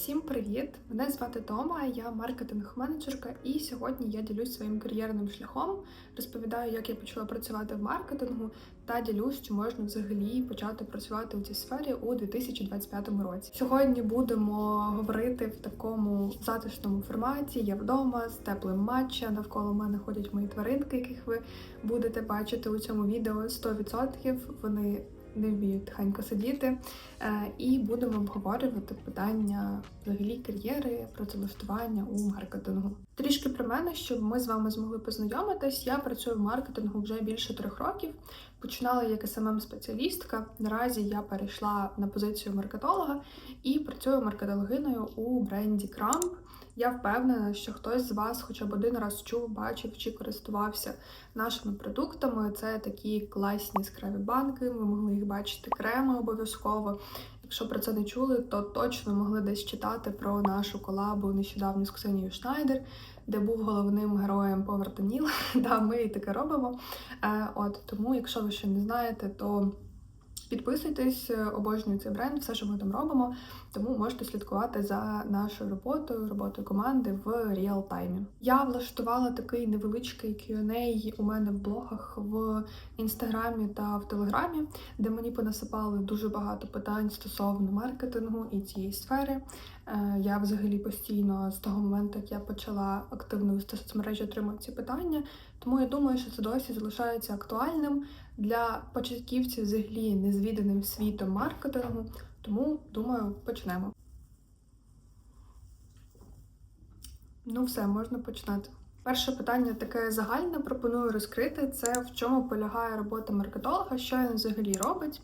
Всім привіт! Мене звати Тома, я маркетинг-менеджерка, і сьогодні я ділюсь своїм кар'єрним шляхом, розповідаю, як я почала працювати в маркетингу, та ділюсь, чи можна взагалі почати працювати у цій сфері у 2025 році. Сьогодні будемо говорити в такому затишному форматі. Я вдома з теплим матча. Навколо мене ходять мої тваринки, яких ви будете бачити у цьому відео 100%. Вони не вмію тихенько сидіти, Е, і будемо обговорювати питання взагалі кар'єри, працевлаштування у маркетингу. Трішки про мене, щоб ми з вами змогли познайомитись. Я працюю в маркетингу вже більше трьох років. Починала як smm спеціалістка Наразі я перейшла на позицію маркетолога і працюю маркетологиною у бренді Крамп. Я впевнена, що хтось з вас хоча б один раз чув, бачив чи користувався нашими продуктами. Це такі класні яскраві банки. Ви могли їх бачити креми обов'язково. Якщо про це не чули, то точно могли десь читати про нашу колабу нещодавно з Ксенією Шнайдер, де був головним героєм повертаніл, Да, ми і таке робимо. Е, От тому, якщо ви ще не знаєте, то Підписуйтесь, е, обожнюю бренд, все, що ми там робимо, тому можете слідкувати за нашою роботою, роботою команди в реал-таймі. Я влаштувала такий невеличкий Q&A у мене в блогах в інстаграмі та в телеграмі, де мені понасипали дуже багато питань стосовно маркетингу і цієї сфери. Е, Я взагалі постійно з того моменту, як я почала активно вести соцмережі, отримую ці питання. Тому я думаю, що це досі залишається актуальним для початківців взагалі незвіданим світом маркетингу. Тому, думаю, почнемо. Ну, все, можна починати. Перше питання таке загальне. Пропоную розкрити це в чому полягає робота маркетолога, що він взагалі робить.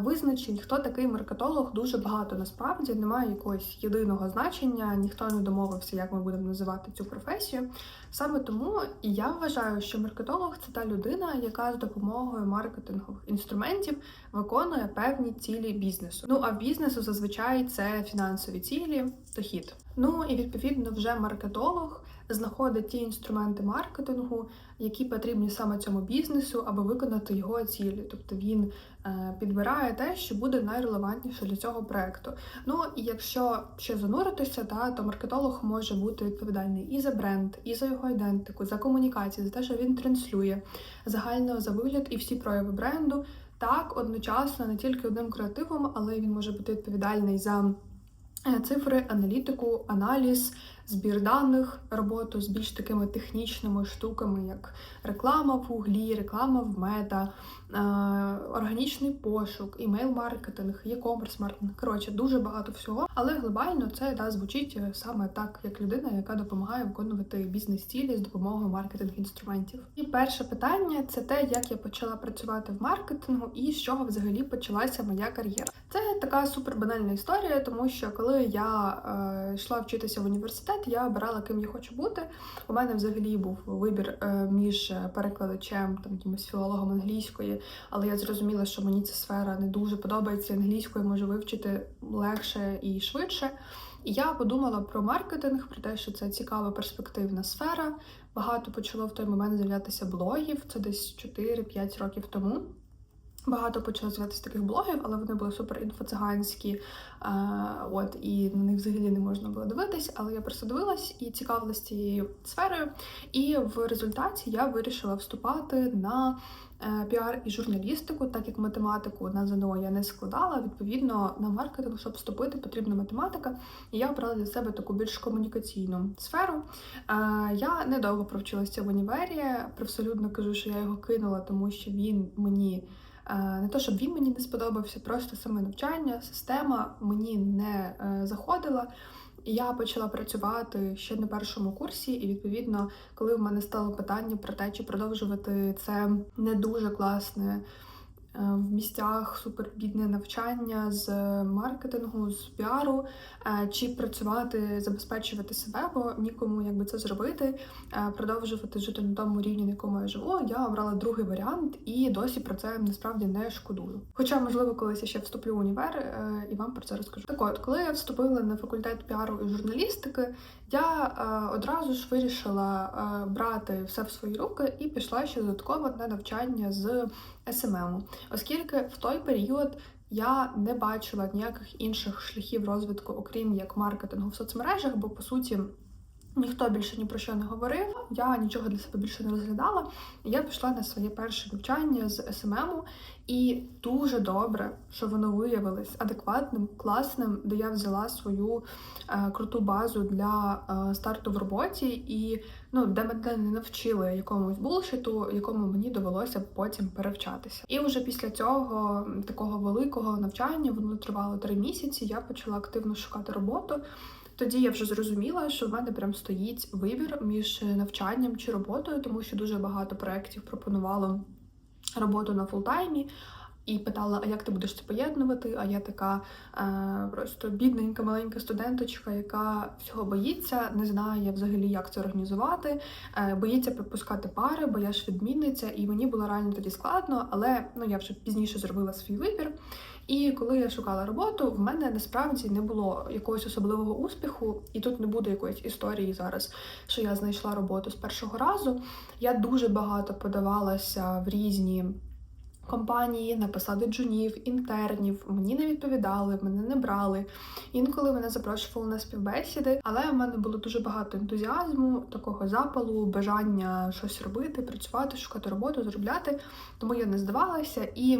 Визначень, хто такий маркетолог, дуже багато насправді немає якогось єдиного значення, ніхто не домовився, як ми будемо називати цю професію. Саме тому я вважаю, що маркетолог це та людина, яка з допомогою маркетингових інструментів виконує певні цілі бізнесу. Ну а бізнесу зазвичай це фінансові цілі, дохід. Ну і відповідно вже маркетолог знаходить ті інструменти маркетингу, які потрібні саме цьому бізнесу, аби виконати його цілі. Тобто він е, підбирає те, що буде найрелевантніше для цього проекту. Ну і якщо ще зануритися, та, то маркетолог може бути відповідальний і за бренд, і за його ідентику, за комунікацію, за те, що він транслює загально за вигляд і всі прояви бренду. Так, одночасно не тільки одним креативом, але він може бути відповідальний за е, цифри, аналітику, аналіз, збір даних, роботу з більш такими технічними штуками, як реклама в гуглі, реклама в мета, е, органічний пошук, імейл-маркетинг, e-commerce маркетинг. Коротше, дуже багато всього. Але глобально це да, звучить е, саме так, як людина, яка допомагає виконувати бізнес-цілі з допомогою маркетинг-інструментів. І перше питання це те, як я почала працювати в маркетингу і з чого взагалі почалася моя кар'єра. Це така супербанальна історія, тому що коли я е, йшла вчитися в університет університет, я обирала, ким я хочу бути. У мене взагалі був вибір е, між перекладачем, там якимось філологом англійської, але я зрозуміла, що мені ця сфера не дуже подобається. Англійською можу вивчити легше і швидше. І я подумала про маркетинг, про те, що це цікава перспективна сфера. Багато почало в той момент з'являтися блогів. Це десь 4-5 років тому. Багато почало з'явитися таких блогів, але вони були супер інфоциганські, от і на них взагалі не можна було дивитись. Але я просто дивилась і цікавилась цією сферою. І в результаті я вирішила вступати на е, піар і журналістику, так як математику на ЗНО я не складала. Відповідно, на маркетинг, щоб вступити, потрібна математика. І я обрала для себе таку більш комунікаційну сферу. Е, я недовго провчилася в універі. Привселюдно кажу, що я його кинула, тому що він мені. Е, не то, щоб він мені не сподобався, просто саме навчання, система мені не е, заходила. І я почала працювати ще на першому курсі, і відповідно, коли в мене стало питання про те, чи продовжувати це не дуже класне в місцях супербідне навчання з маркетингу, з піару, е, чи працювати, забезпечувати себе, бо нікому якби це зробити, е, продовжувати жити на тому рівні, на якому я живу. Я обрала другий варіант і досі про це насправді не шкодую. Хоча, можливо, колись я ще вступлю в універ і вам про це розкажу. Так от, коли я вступила на факультет піару і журналістики, я одразу ж вирішила брати все в свої руки і пішла ще додатково на навчання з СММ, оскільки в той період я не бачила ніяких інших шляхів розвитку, окрім як маркетингу в соцмережах, бо по суті. Ніхто більше ні про що не говорив, я нічого для себе більше не розглядала. Я пішла на своє перше навчання з СММу, і дуже добре, що воно виявилось адекватним, класним, де я взяла свою е, круту базу для е, старту в роботі, і ну де мене не навчили якомусь булшиту, якому мені довелося потім перевчатися. І вже після цього такого великого навчання воно тривало три місяці. Я почала активно шукати роботу. Тоді я вже зрозуміла, що в мене прям стоїть вибір між навчанням чи роботою, тому що дуже багато проєктів пропонувало роботу на фултаймі. І питала, а як ти будеш це поєднувати? А я така е, просто бідненька, маленька студенточка, яка всього боїться, не знає взагалі, як це організувати, е, боїться пропускати пари, бо я ж відмінниця, і мені було реально тоді складно, але ну я вже пізніше зробила свій вибір. І коли я шукала роботу, в мене насправді не було якогось особливого успіху, і тут не буде якоїсь історії зараз, що я знайшла роботу з першого разу. Я дуже багато подавалася в різні. Компанії на посади джунів, інтернів мені не відповідали, мене не брали. Інколи мене запрошували на співбесіди, але в мене було дуже багато ентузіазму, такого запалу, бажання щось робити, працювати, шукати роботу, заробляти. Тому я не здавалася і.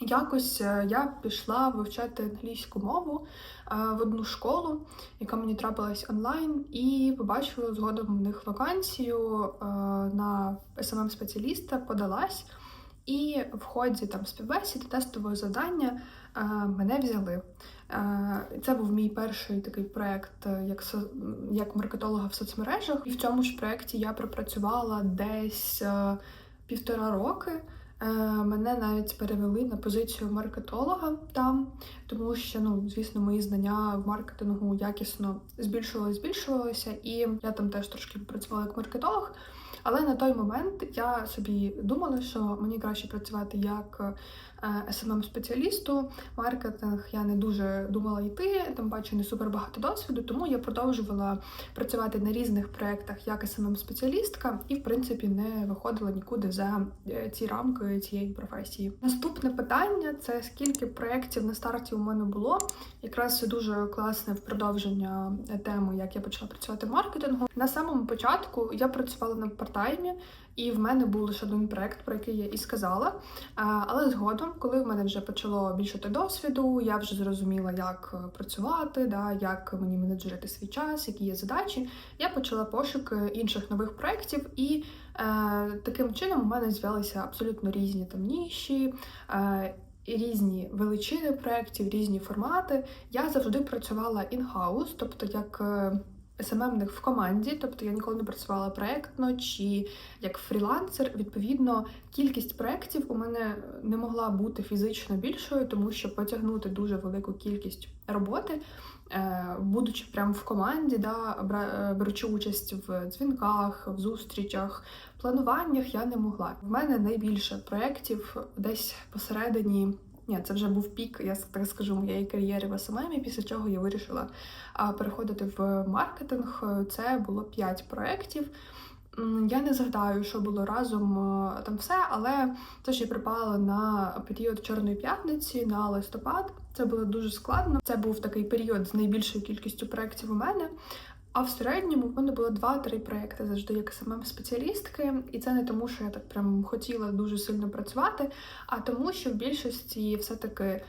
Якось е, я пішла вивчати англійську мову е, в одну школу, яка мені трапилась онлайн, і побачила згодом в них вакансію е, на smm спеціаліста подалась. І в ході там співбесіди, тестового завдання мене взяли. Це був мій перший такий проект як со- як маркетолога в соцмережах. І в цьому ж проєкті я пропрацювала десь півтора роки. Е, Мене навіть перевели на позицію маркетолога там, тому що, ну, звісно, мої знання в маркетингу якісно збільшувалися, збільшувалися, і я там теж трошки працювала як маркетолог. Але на той момент я собі думала, що мені краще працювати як smm спеціалісту Маркетинг я не дуже думала йти, тим паче не супер багато досвіду, тому я продовжувала працювати на різних проєктах як smm спеціалістка і, в принципі, не виходила нікуди за е, ці рамки цієї професії. Наступне питання це скільки проєктів на старті у мене було. Якраз це дуже класне продовження теми, як я почала працювати маркетингу. На самому початку я працювала на партаймі, і в мене був лише один проект, про який я і сказала. Але згодом, коли в мене вже почало більшати досвіду, я вже зрозуміла, як е, працювати, да, як мені менеджерити свій час, які є задачі. Я почала пошук інших нових проєктів, і е, таким чином у мене з'явилися абсолютно різні там ніші. Е, різні величини проєктів, різні формати. Я завжди працювала in-house, тобто як е, СММник в команді, тобто я ніколи не працювала проєктно чи як фрілансер. Відповідно, кількість проєктів у мене не могла бути фізично більшою, тому що потягнути дуже велику кількість роботи, е, будучи прямо в команді, да, е, беручи участь в дзвінках, в зустрічах, плануваннях, я не могла. В мене найбільше проєктів десь посередині. Ні, це вже був пік, я так скажу, моєї кар'єри в СММі, після чого я вирішила переходити в маркетинг. Це було 5 проєктів. Я не згадаю, що було разом е, там все, але це ще припало на період Чорної п'ятниці на листопад. Це було дуже складно. Це був такий період з найбільшою кількістю проєктів у мене. А в середньому в мене було 2-3 проекти завжди як саме спеціалістки, і це не тому, що я так прям хотіла дуже сильно працювати, а тому, що в більшості все-таки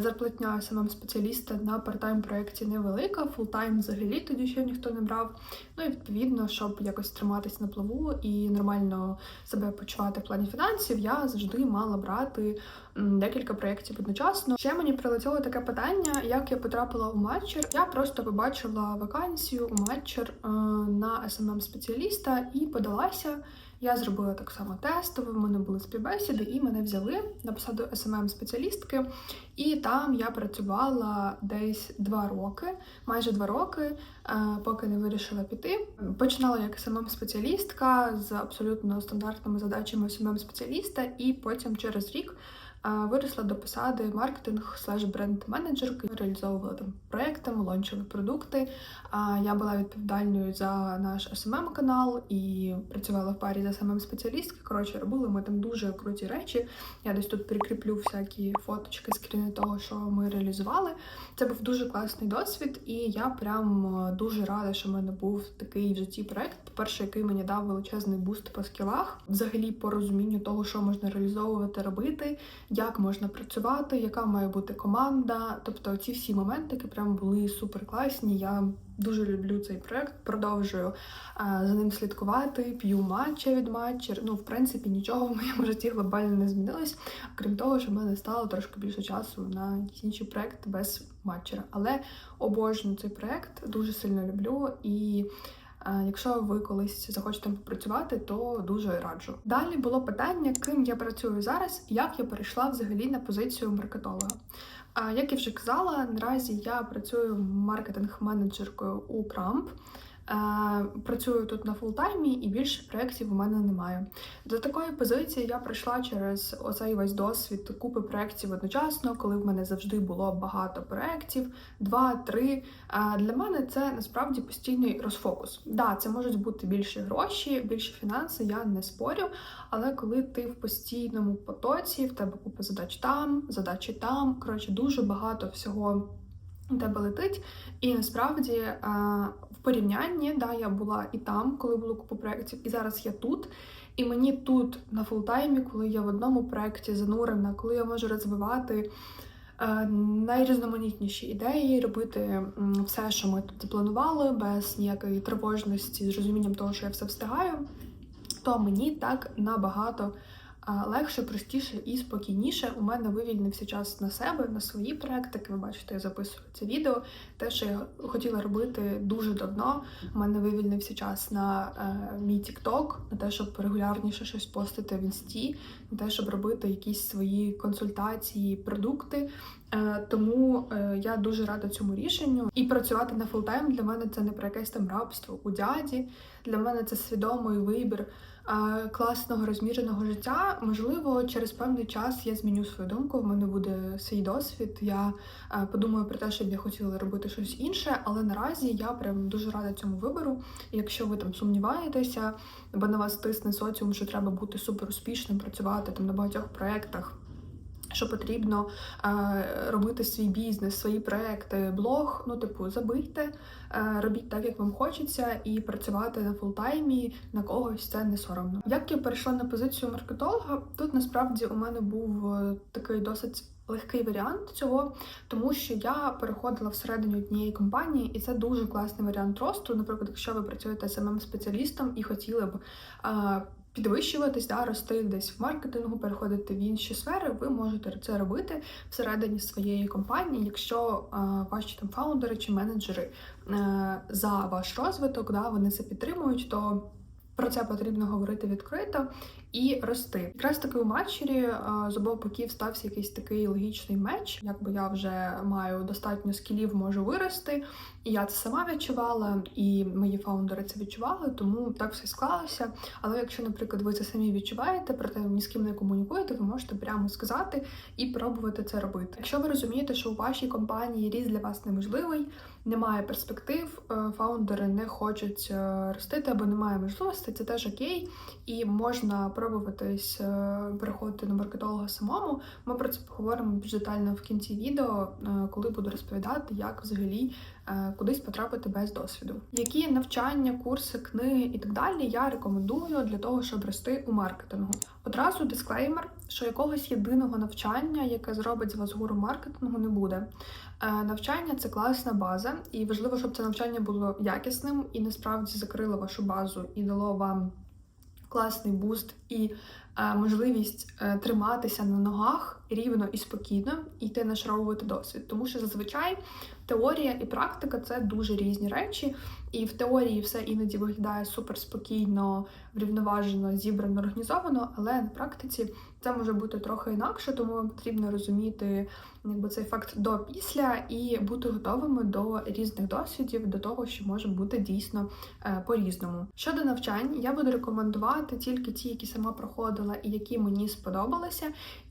зарплатня smm спеціаліста на парт-тайм проєкті невелика, фултайм взагалі тоді ще ніхто не брав. Ну і відповідно, щоб якось триматись на плаву і нормально себе почувати в плані фінансів, я завжди мала брати декілька проєктів одночасно. Ще мені прилетіло таке питання, як я потрапила у матчер. Я просто побачила вакансію у матчер е, на smm спеціаліста і подалася. Я зробила так само тестове, в мене були співбесіди, і мене взяли на посаду smm спеціалістки І там я працювала десь два роки, майже два роки, е, поки не вирішила піти. Починала як smm спеціалістка з абсолютно стандартними задачами smm спеціаліста і потім через рік виросла до посади маркетинг слеш бренд менеджерки, реалізовувала там проекти, лончили продукти. Я була відповідальною за наш smm канал і працювала в парі з smm спеціалістки. Коротше, робили ми там дуже круті речі. Я десь тут прикріплю всякі фоточки, скріни того, що ми реалізували. Це був дуже класний досвід, і я прям е, дуже рада, що в мене був такий в житті проект. По-перше, який мені дав величезний буст по скілах, взагалі по розумінню того, що можна реалізовувати, робити, як можна працювати, яка має бути команда. Тобто, ці всі моментики прям були супер класні. Я дуже люблю цей проект, продовжую е, за ним слідкувати, п'ю матча від матча. Ну, в принципі, нічого в моєму житті глобально не змінилось, окрім того, що в мене стало трошки більше часу на якісь інші проекти без матчера. Але обожнюю цей проект, дуже сильно люблю і. Якщо ви колись захочете попрацювати, то дуже раджу. Далі було питання, ким я працюю зараз, як я перейшла взагалі на позицію маркетолога. Як я вже казала, наразі я працюю маркетинг-менеджеркою у Крамп. Е, Працюю тут на фултаймі і більше проєктів у мене немає. До такої позиції я прийшла через оцей весь досвід купи проєктів одночасно, коли в мене завжди було багато проєктів, два-три. Е, Для мене це насправді постійний розфокус. Да, це можуть бути більші гроші, більші фінанси, я не спорю. Але коли ти в постійному потоці, в тебе купа задач там, задачі там, коротше, дуже багато всього у тебе летить. І насправді е, в порівнянні, да, я була і там, коли було купа проєктів, і зараз я тут. І мені тут на фултаймі, коли я в одному проєкті занурена, коли я можу розвивати е, найрізноманітніші ідеї, робити все, що ми тут запланували, без ніякої тривожності, з розумінням того, що я все встигаю, то мені так набагато легше, простіше і спокійніше. У мене вивільнився час на себе, на свої проекти. Ви бачите, я записую це відео. Те, що я хотіла робити дуже давно. У мене вивільнився час на е, мій TikTok, на те, щоб регулярніше щось постити в інсті, на те, щоб робити якісь свої консультації, продукти. Е, Тому е, я дуже рада цьому рішенню. І працювати на фултайм для мене це не про якесь там рабство у дяді. Для мене це свідомий вибір класного розміреного життя. Можливо, через певний час я зміню свою думку. В мене буде свій досвід. Я е, подумаю про те, щоб я хотіла робити щось інше, але наразі я прям дуже рада цьому вибору. Якщо ви там сумніваєтеся, бо на вас тисне соціум, що треба бути супер успішним, працювати там на багатьох проєктах. Що потрібно е, робити свій бізнес, свої проекти, блог. Ну, типу, забийте, е, робіть так, як вам хочеться, і працювати на фултаймі на когось це не соромно. Як я перейшла на позицію маркетолога, тут насправді у мене був е, такий досить легкий варіант цього, тому що я переходила всередині однієї компанії, і це дуже класний варіант росту. Наприклад, якщо ви працюєте самим спеціалістом і хотіли б. Підвищуватись, да, рости десь в маркетингу, переходити в інші сфери, ви можете це робити всередині своєї компанії, якщо е, ваші там фаундери чи менеджери е, за ваш розвиток, да, вони це підтримують, то про це потрібно говорити відкрито і рости. Якраз таки у матчері е, з обох боків стався якийсь такий логічний меч. Якби я вже маю достатньо скілів, можу вирости, і я це сама відчувала, і мої фаундери це відчували, тому так все склалося. Але якщо, наприклад, ви це самі відчуваєте, проте ні з ким не комунікуєте, ви можете прямо сказати і пробувати це робити. Якщо ви розумієте, що у вашій компанії ріст для вас неможливий, немає перспектив, е, фаундери не хочуть е, ростити або немає можливості, це теж окей, і можна пробуватись е, переходити на маркетолога самому. Ми про це поговоримо більш детально в кінці відео, е, коли буду розповідати, як взагалі е, кудись потрапити без досвіду. Які навчання, курси, книги і так далі я рекомендую для того, щоб рости у маркетингу. Одразу дисклеймер, що якогось єдиного навчання, яке зробить з вас гуру маркетингу, не буде. Навчання це класна база, і важливо, щоб це навчання було якісним і насправді закрило вашу базу і дало вам класний буст. І можливість е, триматися на ногах рівно і спокійно і йти нашаровувати досвід. Тому що зазвичай теорія і практика це дуже різні речі, і в теорії все іноді виглядає супер спокійно, врівноважено, зібрано, організовано, але на практиці це може бути трохи інакше, тому потрібно розуміти якби цей факт до після і бути готовими до різних досвідів, до того, що може бути дійсно е, по-різному. Щодо навчань, я буду рекомендувати тільки ті, які сама проходила і які мені сподобалися.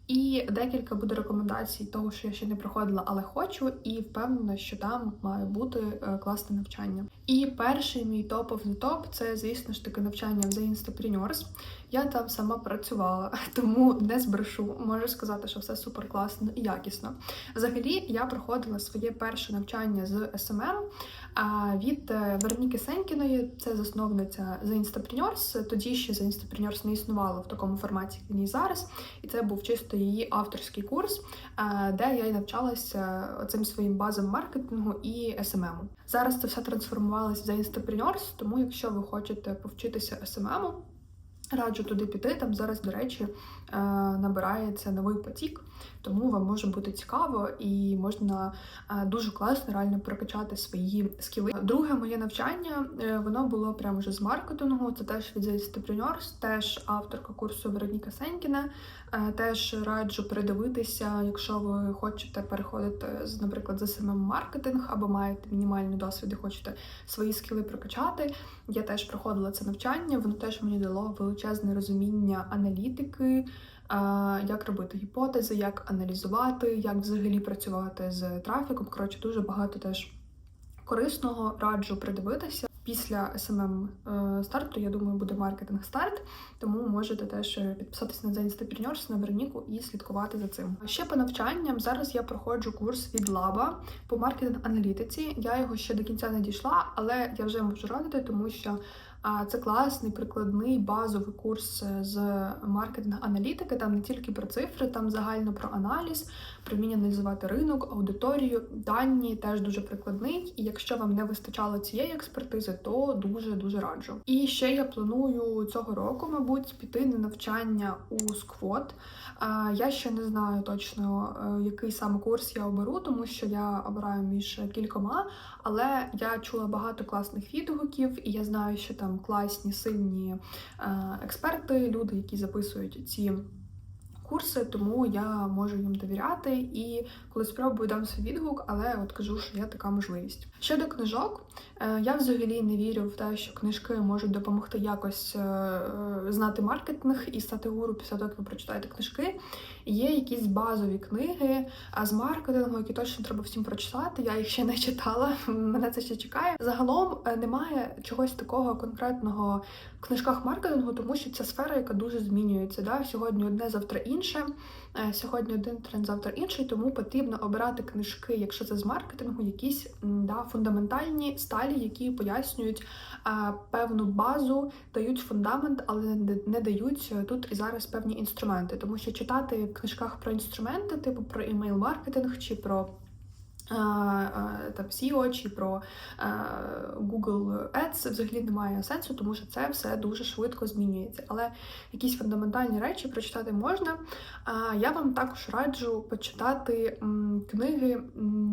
І декілька буде рекомендацій того, що я ще не проходила, але хочу, і впевнена, що там має бути е, класне навчання. І перший мій топ the top – це, звісно ж таки, навчання в The Instapreneurs. Я там сама працювала, тому не збрешу. Можу сказати, що все супер класно і якісно. Взагалі, я проходила своє перше навчання з SMM а, від е, Вероніки Сенькіної, це засновниця The Instapreneurs. Тоді ще The Instapreneurs не існувало в такому форматі, як він і зараз. І це був чисто її авторський курс, де я й навчалася цим своїм базам маркетингу і SMM. Зараз це все трансформувалося в за інстапренерс, тому якщо ви хочете повчитися СММу, Раджу туди піти. Там зараз, до речі, набирається новий потік, тому вам може бути цікаво і можна е, дуже класно реально прокачати свої скіли. Друге моє навчання е, воно було прямо вже з маркетингу. Це теж від The теж авторка курсу Вероніка Сенькіна. Теж раджу передивитися, якщо ви хочете переходити з, наприклад, за самим маркетинг або маєте мінімальний досвід і хочете свої скіли прокачати. Я теж проходила це навчання, воно теж мені дало величезне розуміння аналітики, як робити гіпотези, як аналізувати, як взагалі працювати з трафіком. Коротше, дуже багато теж корисного раджу придивитися. Після SMM е, старту, я думаю, буде маркетинг старт, тому можете теж підписатися на Instapreneurs, на Вероніку і слідкувати за цим. Ще по навчанням зараз я проходжу курс від Лаба по маркетинг-аналітиці. Я його ще до кінця не дійшла, але я вже можу радити, тому що це класний прикладний базовий курс е, з маркетинг-аналітики. Там не тільки про цифри, там загально про аналіз, про вміння аналізувати ринок, аудиторію, дані теж дуже прикладний. І якщо вам не вистачало цієї експертизи, то дуже дуже раджу. І ще я планую цього року, мабуть, піти на навчання у сквот. Я ще не знаю точно, е, який саме курс я оберу, тому що я обираю між кількома, але я чула багато класних відгуків, і я знаю, що там класні, сильні е, експерти, люди, які записують ці курси, тому я можу їм довіряти і коли спробую дам свій відгук, але от кажу, що є така можливість. Щодо книжок, е, я взагалі не вірю в те, що книжки можуть допомогти якось е, знати маркетинг і стати гуру після того, як ви прочитаєте книжки. Є якісь базові книги з маркетингу, які точно треба всім прочитати. Я їх ще не читала, мене це ще чекає. Загалом е, немає чогось такого конкретного в книжках маркетингу, тому що це сфера, яка дуже змінюється. Да? Сьогодні одне, завтра інше. Е, сьогодні один тренд, завтра інший, тому потрібно обирати книжки, якщо це з маркетингу, якісь да, фундаментальні сталі, які пояснюють е, певну базу, дають фундамент, але не, не дають тут і зараз певні інструменти. Тому що читати в книжках про інструменти, типу про імейл-маркетинг чи про там SEO чи про Google Ads взагалі немає сенсу, тому що це все дуже швидко змінюється. Але якісь фундаментальні речі прочитати можна. Я вам також раджу почитати книги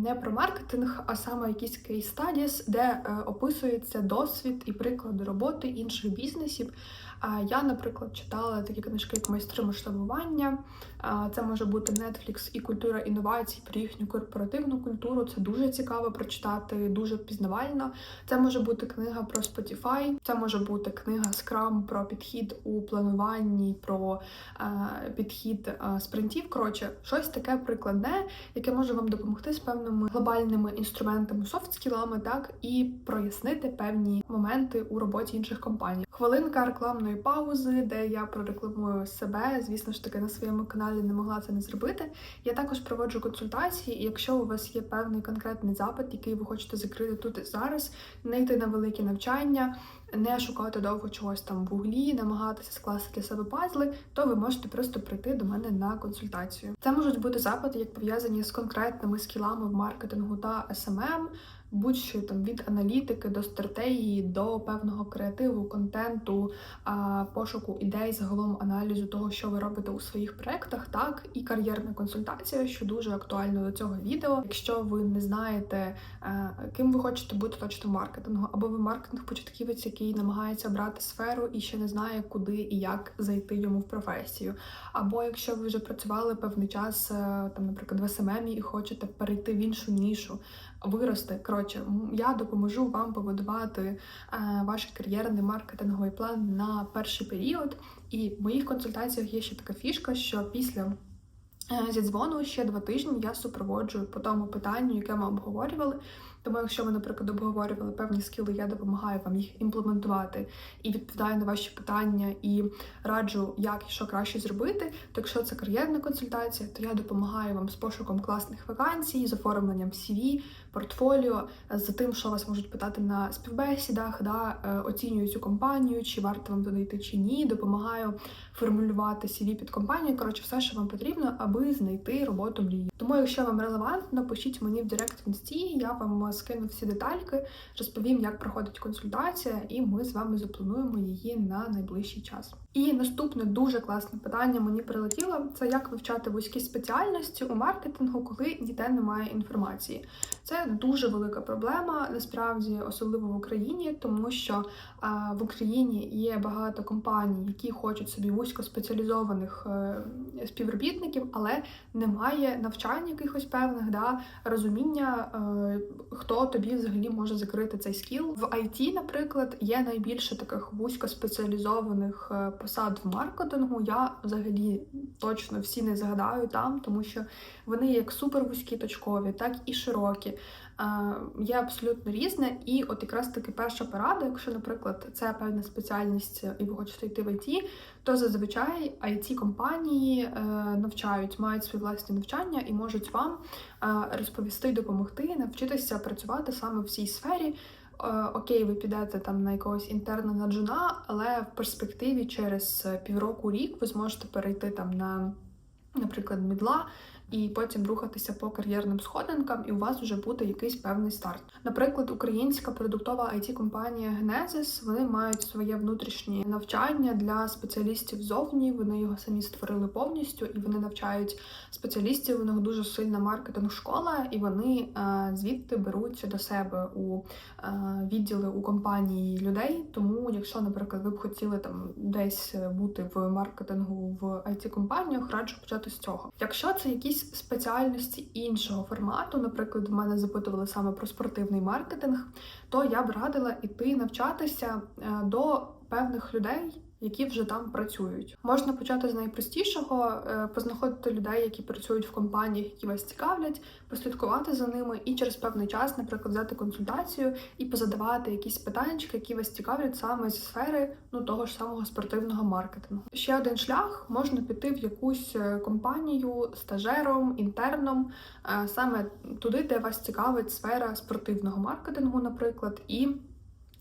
не про маркетинг, а саме якісь кейс studies, де е, описується досвід і приклади роботи інших бізнесів. Я, наприклад, читала такі книжки, як майстри масштабування. Це може бути Netflix і культура інновацій про їхню корпоративну культуру. Це дуже цікаво прочитати, дуже пізнавально. Це може бути книга про Spotify, це може бути книга Scrum про підхід у плануванні, про підхід спринтів. Коротше, щось таке прикладне, яке може вам допомогти з певними глобальними інструментами, софт-скілами, так і прояснити певні моменти у роботі інших компаній. Хвилинка рекламної паузи, де я прорекламую себе. Звісно ж таки на своєму каналі не могла це не зробити. Я також проводжу консультації, і якщо у вас є певний конкретний запит, який ви хочете закрити тут і зараз, не йти на великі навчання, не шукати довго чогось там в углі, намагатися скласти для себе пазли, то ви можете просто прийти до мене на консультацію. Це можуть бути запити, як пов'язані з конкретними скілами в маркетингу та SMM, будь-що там від аналітики до стратегії, до певного креативу, контенту, пошуку ідей, загалом аналізу того, що ви робите у своїх проектах, так і кар'єрна консультація, що дуже актуально до цього відео. Якщо ви не знаєте, е, ким ви хочете бути точно маркетингу, або ви маркетинг початківець, який намагається брати сферу і ще не знає, куди і як зайти йому в професію. Або якщо ви вже працювали певний час, е, там, наприклад, в СММ і хочете перейти в іншу нішу, вирости. Коротше, я допоможу вам побудувати е, ваш кар'єрний маркетинговий план на перший період. І в моїх консультаціях є ще така фішка, що після Зі дзвону ще два тижні я супроводжую по тому питанню, яке ми обговорювали. Тому, якщо ви, наприклад, обговорювали певні скіли, я допомагаю вам їх імплементувати і відповідаю на ваші питання і раджу, як і що краще зробити. То якщо це кар'єрна консультація, то я допомагаю вам з пошуком класних вакансій, з оформленням CV, портфоліо, з тим, що вас можуть питати на співбесідах, да, е, оцінюю цю компанію, чи варто вам туди йти чи ні. Допомагаю формулювати CV під компанію. Коротше, все, що вам потрібно, аби знайти роботу мрії. Тому, якщо вам релевантно, пишіть мені в Директ в інсті, я вам скину всі детальки, розповім, як проходить консультація, і ми з вами заплануємо її на найближчий час. І наступне дуже класне питання мені прилетіло: це як вивчати вузькі спеціальності у маркетингу, коли ніде немає інформації. Це дуже велика проблема, насправді, особливо в Україні, тому що а, в Україні є багато компаній, які хочуть собі вузькоспеціалізованих е, співробітників, але немає навчань якихось певних, да, розуміння, е, хто тобі взагалі може закрити цей скіл. В IT, наприклад, є найбільше таких вузькоспеціалізованих е, посад в маркетингу. Я взагалі точно всі не згадаю там, тому що вони як супер вузькі точкові, так і широкі. Е, Є абсолютно різне, і от якраз таки перша порада, якщо, наприклад, це певна спеціальність, і ви хочете йти в IT, то зазвичай it компанії е, навчають, мають свої власні навчання і можуть вам е, розповісти, допомогти, навчитися працювати саме в цій сфері. Е, Окей, ви підете там на якогось інтерна на джуна, але в перспективі через півроку рік ви зможете перейти там на, наприклад, мідла. І потім рухатися по кар'єрним сходинкам, і у вас вже буде якийсь певний старт. Наприклад, українська продуктова it компанія Genesis, вони мають своє внутрішнє навчання для спеціалістів зовні. Вони його самі створили повністю, і вони навчають спеціалістів. У них дуже сильна маркетинг школа, і вони е, звідти беруть до себе у е, відділи у компанії людей. Тому, якщо, наприклад, ви б хотіли там десь бути в маркетингу в it компаніях раджу почати з цього. Якщо це якісь спеціальності іншого формату, наприклад, в мене запитували саме про спортивний маркетинг, то я б радила іти навчатися е, до певних людей. Які вже там працюють, можна почати з найпростішого, е, познаходити людей, які працюють в компаніях, які вас цікавлять, послідкувати за ними, і через певний час, наприклад, взяти консультацію і позадавати якісь питання, які вас цікавлять саме зі сфери ну того ж самого спортивного маркетингу. Ще один шлях можна піти в якусь е, компанію стажером, інтерном, е, саме туди, де вас цікавить сфера спортивного маркетингу, наприклад, і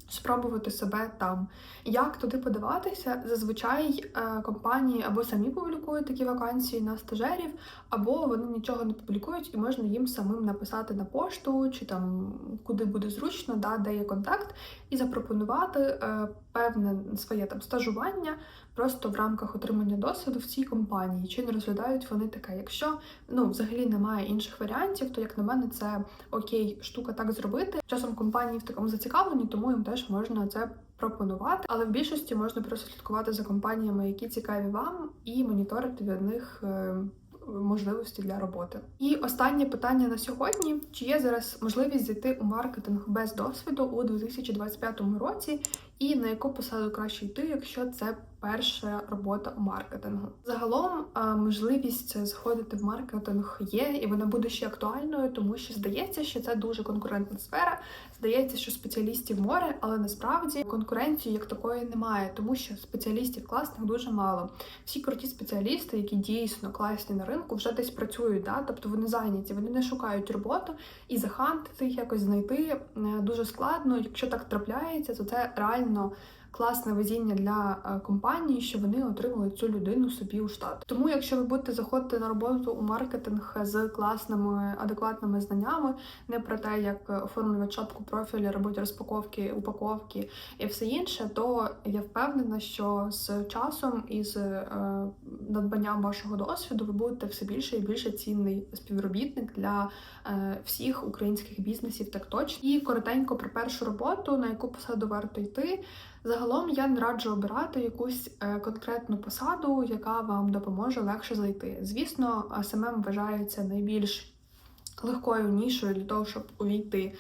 спробувати себе там. Як туди подаватися? Зазвичай е, компанії або самі публікують такі вакансії на стажерів, або вони нічого не публікують, і можна їм самим написати на пошту чи там куди буде зручно, да, де є контакт, і запропонувати е, певне своє там стажування просто в рамках отримання досвіду в цій компанії. Чи не розглядають вони таке? Якщо ну взагалі немає інших варіантів, то як на мене це окей, штука так зробити. Часом компанії в такому зацікавлені, тому їм теж можна це. Пропонувати, але в більшості можна просто слідкувати за компаніями, які цікаві вам, і моніторити від них е, можливості для роботи. І останнє питання на сьогодні: чи є зараз можливість зайти у маркетинг без досвіду у 2025 році, і на яку посаду краще йти, якщо це перша робота у маркетингу? Загалом можливість заходити в маркетинг є, і вона буде ще актуальною, тому що здається, що це дуже конкурентна сфера. Здається, що спеціалістів море, але насправді конкуренції як такої немає, тому що спеціалістів класних дуже мало. Всі круті спеціалісти, які дійсно класні на ринку, вже десь працюють, да? тобто вони зайняті, вони не шукають роботу і захантити їх якось знайти дуже складно. Якщо так трапляється, то це реально приємно класне везіння для е, компанії, що вони отримали цю людину собі у штат. Тому, якщо ви будете заходити на роботу у маркетинг з класними адекватними знаннями, не про те, як оформлювати шапку профіля, робити розпаковки, упаковки і все інше, то я впевнена, що з часом і з е, надбанням вашого досвіду ви будете все більше і більше цінний співробітник для е, всіх українських бізнесів, так точно. І коротенько про першу роботу, на яку посаду варто йти. Загалом я не раджу обирати якусь е, конкретну посаду, яка вам допоможе легше зайти. Звісно, СММ вважається найбільш легкою нішою для того, щоб увійти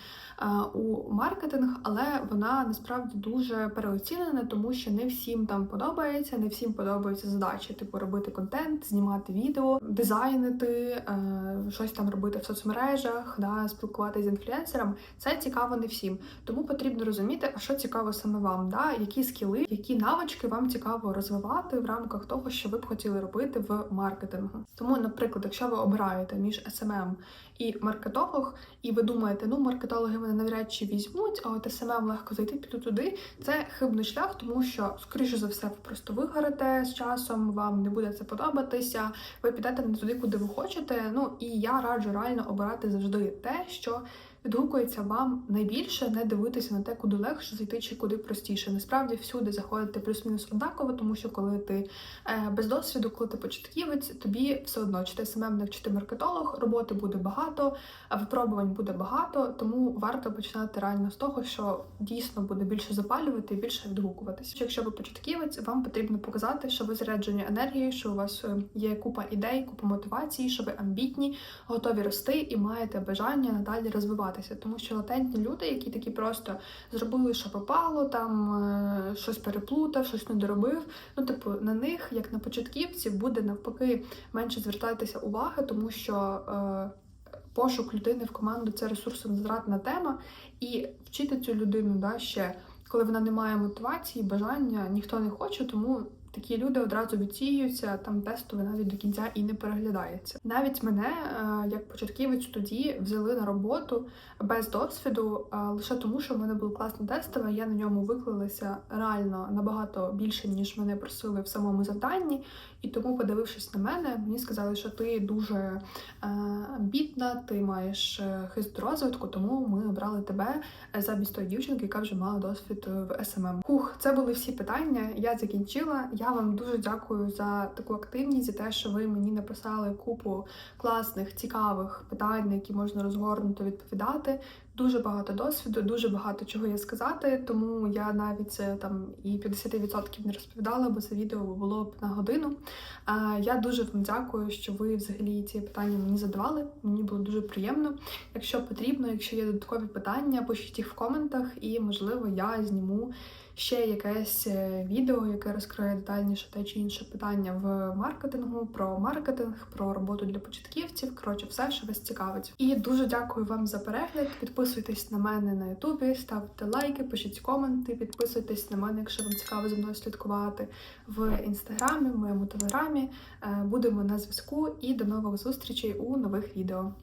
у маркетинг, але вона насправді дуже переоцінена, тому що не всім там подобається, не всім подобаються задачі, типу робити контент, знімати відео, дизайнити, е, щось там робити в соцмережах, да, спілкуватися з інфлюенсером. Це цікаво не всім. Тому потрібно розуміти, а що цікаво саме вам, да? які скіли, які навички вам цікаво розвивати в рамках того, що ви б хотіли робити в маркетингу. Тому, наприклад, якщо ви обираєте між SMM і маркетолог, і ви думаєте, ну маркетологи навряд чи візьмуть, а от СММ легко зайти, піду туди. Це хибний шлях, тому що, скоріше за все, ви просто вигорите з часом, вам не буде це подобатися, ви підете не туди, куди ви хочете. Ну і я раджу реально обирати завжди те, що відгукується вам найбільше, не дивитися на те, куди легше зайти чи куди простіше. Насправді всюди заходити плюс-мінус однаково, тому що коли ти е, без досвіду, коли ти початківець, тобі все одно чи ти СММник, чи ти маркетолог, роботи буде багато, випробувань буде багато, тому варто починати реально з того, що дійсно буде більше запалювати і більше відгукуватися. Якщо ви початківець, вам потрібно показати, що ви заряджені енергією, що у вас е, є купа ідей, купа мотивації, що ви амбітні, готові рости і маєте бажання надалі розвиватися. Тому що латентні люди, які такі просто зробили, що попало, там е, щось переплутав, щось не доробив. Ну, типу, на них, як на початківців, буде навпаки менше звертатися уваги, тому що. Е, Пошук людини в команду це ресурсозатратна тема, і вчити цю людину да, ще, коли вона не має мотивації, бажання, ніхто не хоче, тому такі люди одразу відсіюються, там тестове навіть до кінця і не переглядається. Навіть мене, е, як початківець, тоді взяли на роботу без досвіду, е, лише тому, що в мене було класне тестове, я на ньому виклалася реально набагато більше, ніж мене просили в самому завданні. І тому, подивившись на мене, мені сказали, що ти дуже е, амбітна, ти маєш хист розвитку, тому ми обрали тебе замість тої дівчинки, яка вже мала досвід в СММ. Хух, це були всі питання. Я закінчила. Я вам дуже дякую за таку активність, за те, що ви мені написали купу класних, цікавих питань, на які можна розгорнуто відповідати. Дуже багато досвіду, дуже багато чого є сказати, тому я навіть там і 50% не розповідала, бо це відео було б на годину. Я дуже вам дякую, що ви взагалі ці питання мені задавали. Мені було дуже приємно. Якщо потрібно, якщо є додаткові питання, пишіть їх в коментах, і можливо я зніму ще якесь е, відео, яке розкриє детальніше те чи інше питання в маркетингу, про маркетинг, про роботу для початківців. Коротше, все, що вас цікавить. І дуже дякую вам за перегляд. Підписуйтесь на мене на Ютубі, ставте лайки, пишіть коменти, підписуйтесь на мене, якщо вам цікаво за мною слідкувати в інстаграмі, в моєму телеграмі. Е, Будемо на зв'язку і до нових зустрічей у нових відео.